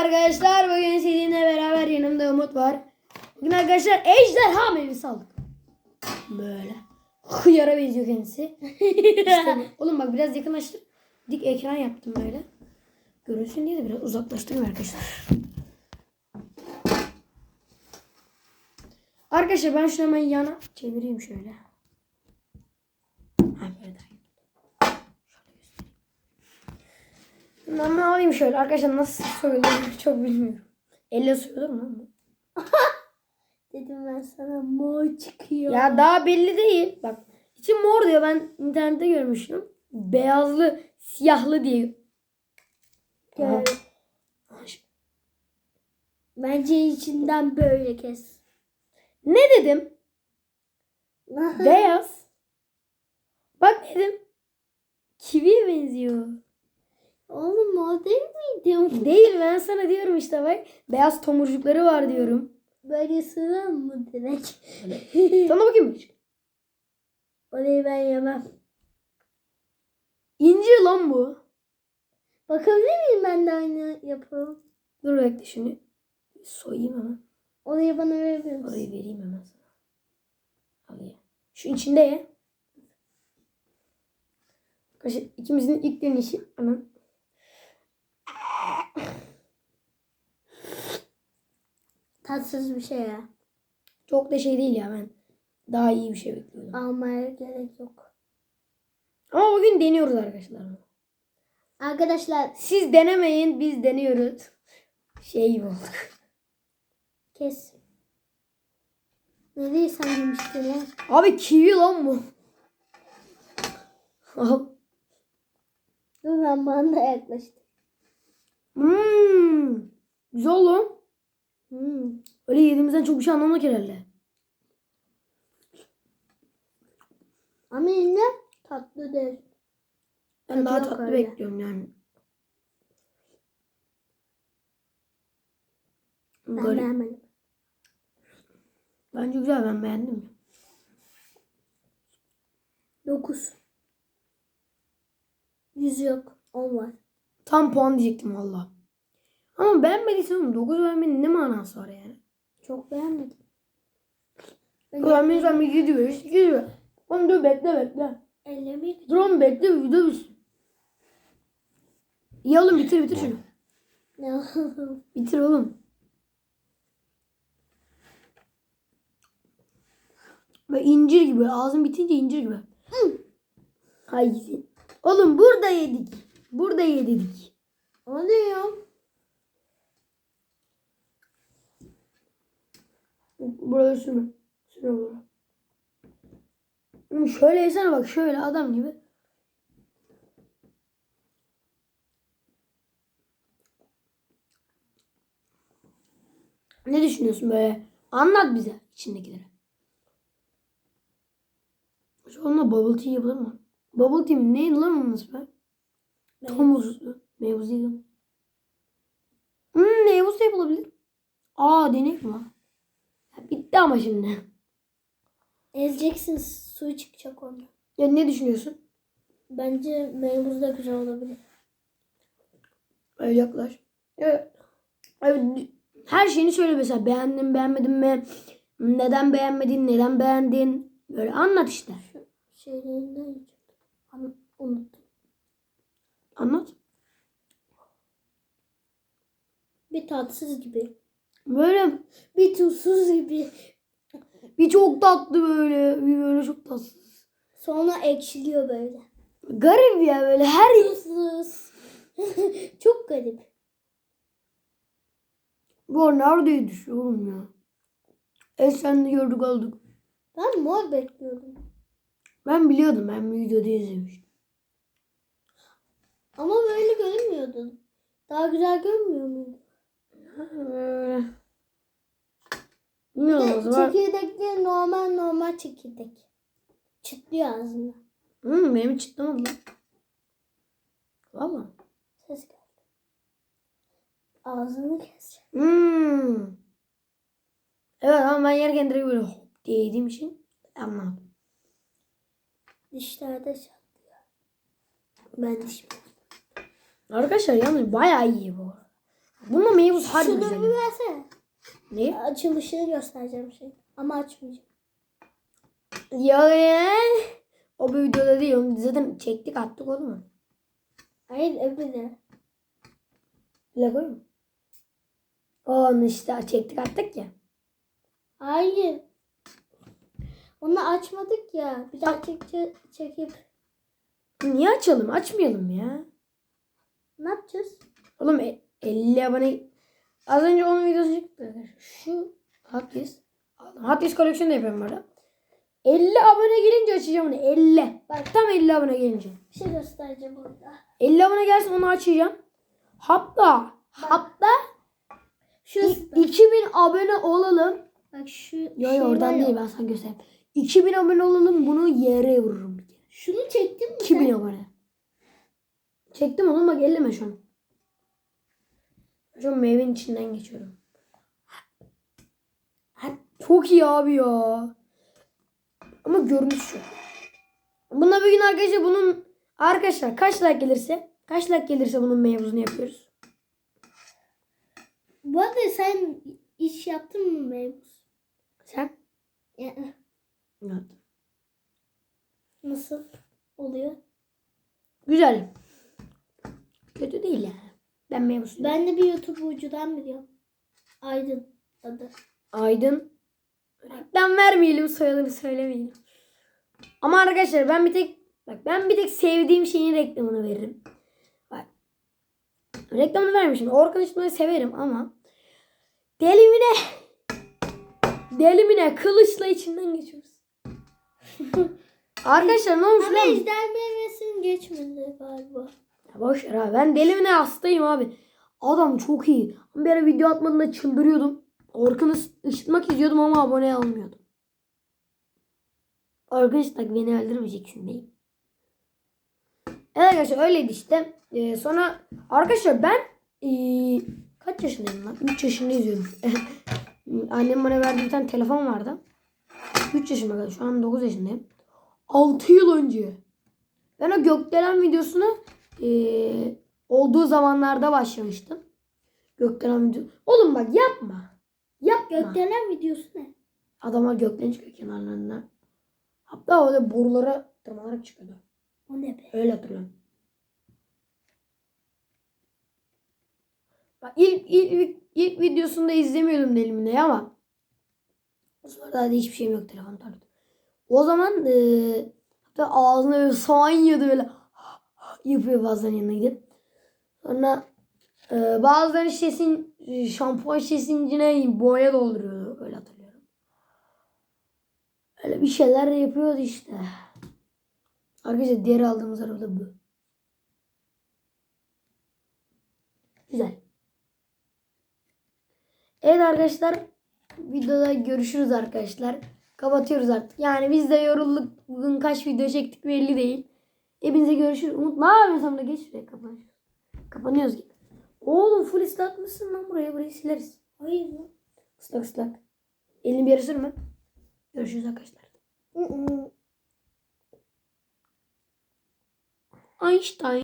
arkadaşlar. Bugün sizinle beraber yanımda Umut var. Bugün arkadaşlar ejderha meyvesi aldık. Böyle. Hıyara benziyor kendisi. Oğlum bak biraz yakınlaştır. Dik ekran yaptım böyle. Görünsün diye de biraz uzaklaştırayım arkadaşlar. Arkadaşlar ben şunu hemen yana çevireyim şöyle. Ha böyle daha iyi. Şöyle göstereyim. Ben bunu alayım şöyle. Arkadaşlar nasıl soyulur çok bilmiyorum. Elle soyulur mu? Dedim ben sana mor çıkıyor. Ya daha belli değil. Bak içi mor diyor. Ben internette görmüştüm. Beyazlı, siyahlı diye. Bence içinden böyle kes. Ne dedim? Beyaz. Bak dedim. Kiviye benziyor. Oğlum mor değil miydi? Değil ben sana diyorum işte bak. Beyaz tomurcukları var diyorum. Böyle sığar mı direkt? Sana bakayım. Orayı ben yemem. İncir lan bu. Bakabilir miyim ben de aynı yapalım? Dur bekle şunu. Soyayım hemen. Orayı bana verebilir misin? Orayı vereyim hemen sana. Al ye. Şu içinde ye. Arkadaşlar ikimizin ilk deneyişi. Anam. Tatsız bir şey ya. Çok da şey değil ya ben. Daha iyi bir şey bekliyordum. Almaya gerek yok. Ama bugün deniyoruz arkadaşlar. Arkadaşlar Siz denemeyin biz deniyoruz. Şey gibi olduk. kes. Ne değil sen demiştin ya? Abi kivi lan bu. Dur ben bana da yaklaştım. Hmm. Güzel lan. Hmm. Öyle yediğimizden çok bir şey anlamadık herhalde. Ama yine tatlı değil. Ben daha tatlı öyle. bekliyorum yani. Ben Garip. beğenmedim. Bence güzel ben beğendim. 9. 100 yok. 10 var. Tam puan diyecektim valla. Ama beğenmediysen oğlum 9 vermenin ne manası var yani? Çok beğenmedim. Ben Beğenmediysen bir 7 ver, 8 ver. Oğlum dur bekle bekle. ellemeyi Dur oğlum bekle video bitsin. İyi oğlum bitir bitir şunu. Ne Bitir oğlum. Ve incir gibi. Ağzın bitince incir gibi. Hayır. Oğlum burada yedik. Burada yedik. O ne ya? Burada sürme. Sürme burada. Oğlum Şöyle yesene bak şöyle adam gibi. Ne düşünüyorsun böyle? Anlat bize içindekileri. Onunla bubble tea yapılır mı? Bubble tea mi? Neydi lan onun ismi? Tam muzlu. Meyvuz değil. mi? Hmm, meyvuz da yapılabilir. Aa denek mi? Bitti ama şimdi. Ezeceksin su çıkacak ondan. Ya ne düşünüyorsun? Bence meybuz da güzel olabilir. Öyle yaklaş. Evet. Evet, Her şeyini söyle mesela. Beğendin, beğenmedin mi? Neden beğenmedin, neden beğendin? Böyle anlat işte. Şeylerinden yiyeceğim. Ama unuttum. Anlat. Bir tatsız gibi. Böyle Bir tuzsuz gibi. bir çok tatlı böyle. Bir böyle çok tatlı. Sonra ekşiliyor böyle. Garip ya böyle her Tuzsuz. Çok garip. Bu neredeydi şu oğlum ya? Esen'de gördük aldık. Ben mor bekliyordum. Ben biliyordum ben videoda izlemiştim. Ama böyle görünmüyordu. Daha güzel görünmüyor muydu? Böyle. De zaman. çekirdekleri normal normal çekirdek. Çıtlıyor ağzında. Hmm, benim çıtlamadı lan. Valla. Ses geldi. Ağzını keseceğim. Hmm. Evet ama ben yerken direkt böyle hop diye yediğim için anladım. Dişlerde çatlıyor. Ben dişim. Arkadaşlar yalnız bayağı iyi bu. Bununla meyvuz harbi güzel. bir versene. Ne? Açılışını göstereceğim şey. Ama açmayacağım. Ya ya. O bir videoda değil. Onu zaten çektik attık oğlum mu? Hayır öbürü. Lego mu? Onu işte çektik attık ya. Hayır. Onu açmadık ya. Bir daha çekce, çekip Niye açalım? Açmayalım ya. ne yapacağız? Oğlum e- 50 abone az önce onun videosu çıktı. Şu. Hot Wheels koleksiyonu da yapıyorum bu arada. 50 abone gelince açacağım onu. 50. Bak tam 50 abone gelince. Bir şey göstereceğim burada. 50 abone gelsin onu açacağım. Hatta hatta Şu i- 2000 abone olalım. bak şu Yo şey yo oradan değil ben sana göstereyim. 2000 abone olalım bunu yere vururum. Şunu çektin mi 2000 sen? abone. Çektim onu bak elleme şu an. An meyvenin içinden geçiyorum. Çok iyi abi ya. Ama görünüş şu. Buna bir gün arkadaşlar bunun arkadaşlar kaç like gelirse kaç like gelirse bunun meyvesini yapıyoruz. Bu arada sen iş yaptın mı Meybuz? Sen? Ya, Evet. Nasıl oluyor? Güzel. Kötü değil yani. Ben meyvesini. Ben de bir YouTube ucudan biliyorum. Aydın adı. Aydın. Reklam vermeyelim soyadını söylemeyelim. Ama arkadaşlar ben bir tek bak ben bir tek sevdiğim şeyin reklamını veririm. Bak. Reklamını vermişim. Orkun Işıtmayı severim ama delimine delimine kılıçla içinden geçiyoruz. arkadaşlar ne olmuş Ama lan? ejder meyvesini geçmedi galiba. Ya boş ver abi. Ben delimine hastayım abi. Adam çok iyi. Bir ara video atmadığında çıldırıyordum. Orkun'u ışıtmak izliyordum ama abone almıyordum. Orkun ışıtmak beni öldürmeyeceksin değil. Evet arkadaşlar öyleydi işte. Ee, sonra arkadaşlar ben ee, kaç yaşındayım lan? 3 yaşında izliyordum. Annem bana verdiği bir tane telefon vardı. 3 yaşıma kadar. Şu an 9 yaşındayım. 6 yıl önce. Ben o gökdelen videosunu ee, olduğu zamanlarda başlamıştım. Gökdelen video. Oğlum bak yapma. Yapma. Gökdelen videosu ne? Adamlar gökten çıkıyor kenarlarına. Hatta orada borulara tırmanarak çıkıyordu. O ne be? Öyle hatırlıyorum. Bak ilk, ilk, ilk videosunda izlemiyordum elimde ama o sırada da hiçbir şeyim yok telefon tarzı. O zaman eee hatta ağzına böyle soğan yiyordu böyle yapıyor bazen yanına gidip. Sonra eee bazıları şişesin şampuan şişesinin içine boya dolduruyordu öyle hatırlıyorum. Öyle bir şeyler yapıyordu işte. Arkadaşlar diğer aldığımız araba bu. Güzel. Evet arkadaşlar. Videoda görüşürüz arkadaşlar. Kapatıyoruz artık. Yani biz de yorulduk. Bugün kaç video çektik belli değil. Hepinize görüşürüz. Umut ne yapıyorsun de geç şuraya kapan. Kapanıyoruz gibi. Oğlum full ıslatmışsın lan buraya. Burayı sileriz. Hayır mı? Islak ıslak. Elini bir yere sürme. Görüşürüz arkadaşlar. Einstein.